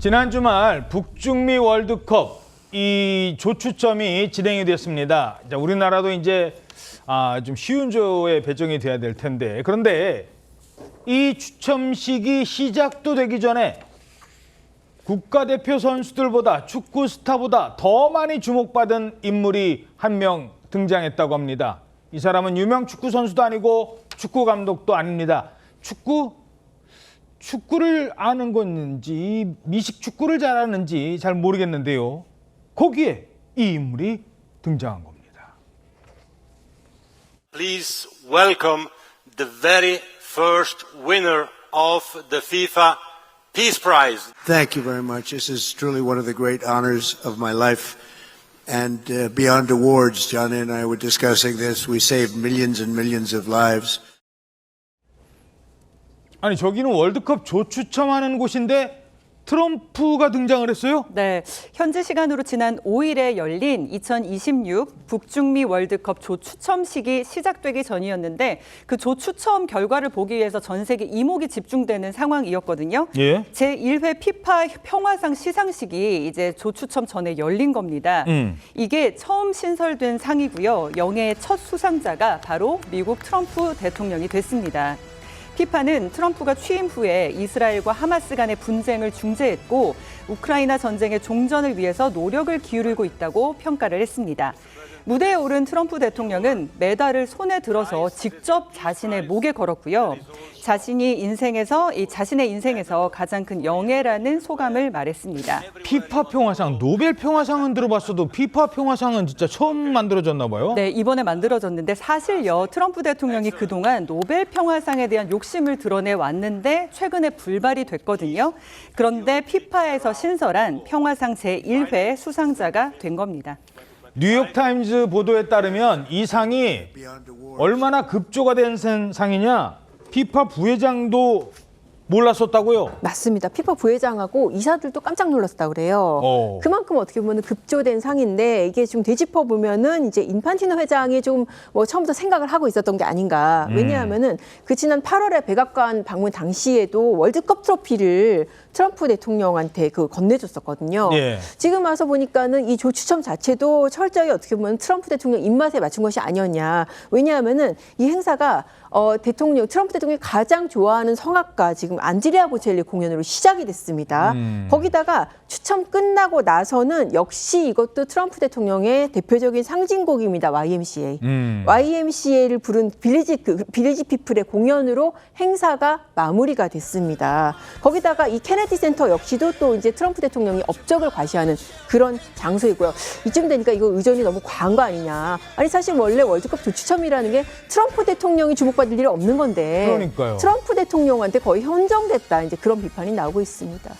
지난 주말 북중미 월드컵 이 조추첨이 진행이 됐습니다. 자, 우리나라도 이제 아, 좀 쉬운 조에 배정이 돼야 될 텐데 그런데 이 추첨식이 시작도 되기 전에 국가대표 선수들보다 축구 스타보다 더 많이 주목받은 인물이 한 명 등장했다고 합니다. 이 사람은 유명 축구 선수도 아니고 축구 감독도 아닙니다. 축구 축구를 아는 건지 미식 축구를 잘하는지 잘 모르겠는데요. 거기에 이 인물이 등장한 겁니다. Please welcome the very first winner of the FIFA Peace Prize. Thank you very much. This is truly one of the great honors of my life. And uh, beyond awards, Johnny and I were discussing this. We saved millions and millions of lives. 아니 저기는 월드컵 조추첨하는 곳인데 트럼프가 등장을 했어요? 네, 현지 시간으로 지난 5일에 열린 2026 북중미 월드컵 조 추첨식이 시작되기 전이었는데 그 조 추첨 결과를 보기 위해서 전 세계 이목이 집중되는 상황이었거든요. 예. 제1회 피파 평화상 시상식이 이제 조 추첨 전에 열린 겁니다. 음. 이게 처음 신설된 상이고요. 영예의 첫 수상자가 바로 미국 트럼프 대통령이 됐습니다. 피파는 트럼프가 취임 후에 이스라엘과 하마스 간의 분쟁을 중재했고 우크라이나 전쟁의 종전을 위해서 노력을 기울이고 있다고 평가를 했습니다. 무대에 오른 트럼프 대통령은 메달을 손에 들어서 직접 자신의 목에 걸었고요. 자신이 인생에서 이 자신의 인생에서 가장 큰 영예라는 소감을 말했습니다. 피파 평화상, 노벨 평화상은 들어봤어도 피파 평화상은 진짜 처음 만들어졌나 봐요. 네, 이번에 만들어졌는데 사실요. 트럼프 대통령이 그동안 노벨 평화상에 대한 욕심을 드러내 왔는데 최근에 불발이 됐거든요. 그런데 피파에서 신설한 평화상 제1회 수상자가 된 겁니다. 뉴욕 타임즈 보도에 따르면 이 상이. 얼마나 급조가 된 상- 상이냐? 피파 부회장도 몰랐었다고요. 맞습니다. 피파 부회장하고 이사들도 깜짝 놀랐다 그래요. 어. 그만큼 어떻게 보면 급조된 상인데 이게 좀 되짚어 보면은 이제 인판티노 회장이 좀 뭐 처음부터 생각을 하고 있었던 게 아닌가. 음. 왜냐하면은 그 지난 8월에 백악관 방문 당시에도 월드컵 트로피를 트럼프 대통령한테 그 건네줬었거든요. 예. 지금 와서 보니까는 이 조추첨 자체도 철저히 어떻게 보면 트럼프 대통령 입맛에 맞춘 것이 아니었냐. 왜냐하면은 이 행사가 어, 대통령 트럼프 대통령이 가장 좋아하는 성악가 지금 안드레아 보첼리 공연으로 시작이 됐습니다. 음. 거기다가 추첨 끝나고 나서는 역시 이것도 트럼프 대통령의 대표적인 상징곡입니다. YMCA. 음. YMCA를 부른 빌리지 그 빌리지 피플의 공연으로 행사가 마무리가 됐습니다. 거기다가 이 케네디 센터 역시도 또 이제 트럼프 대통령이 업적을 과시하는 그런 장소이고요. 이쯤 되니까 이거 의전이 너무 과한 거 아니냐. 아니 사실 원래 월드컵 조추첨이라는 게 트럼프 대통령이 주목받을 일이 없는 건데 그러니까요. 트럼프 대통령한테 거의 헌정됐다. 이제 그런 비판이 나오고 있습니다.